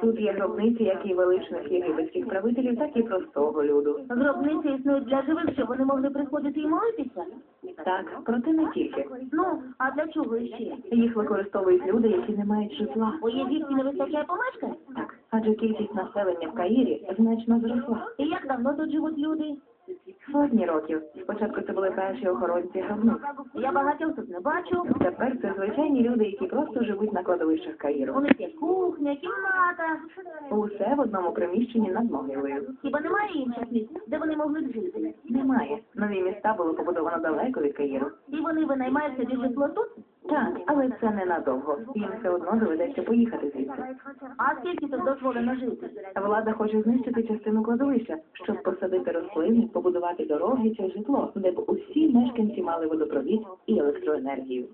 Тут є гробниці як і величних єгипетських правителів, так і простого люду. Гробниці існують для живих, щоб вони могли приходити і молитися. Так, проте не тільки. Ну, а для чого іще? Їх використовують люди, які не мають житла. У Єгипті не вистачає помешкань? Так, адже кількість населення в Каїрі значно зросла. І як давно тут живуть люди? Сотні років. Спочатку це були перші охоронці гробниць. Я багатьох тут не бачу. Тепер це звичайні люди, які просто живуть на кладовищах Каїру. У них є кухня, кімната. Усе в одному приміщенні над могилою. Хіба немає інших місць, де вони могли б жити? Немає. Нові міста було побудовано далеко від Каїру. І вони винаймають собі житло тут? Так, але це ненадовго. Їм все одно доведеться поїхати звідси. А скільки тут дозволено жити? Влада хоче знищити частину кладовища, щоб посадити рослини, побудувати дороги чи житло, де б усі мешканці мали водопровід і електроенергію.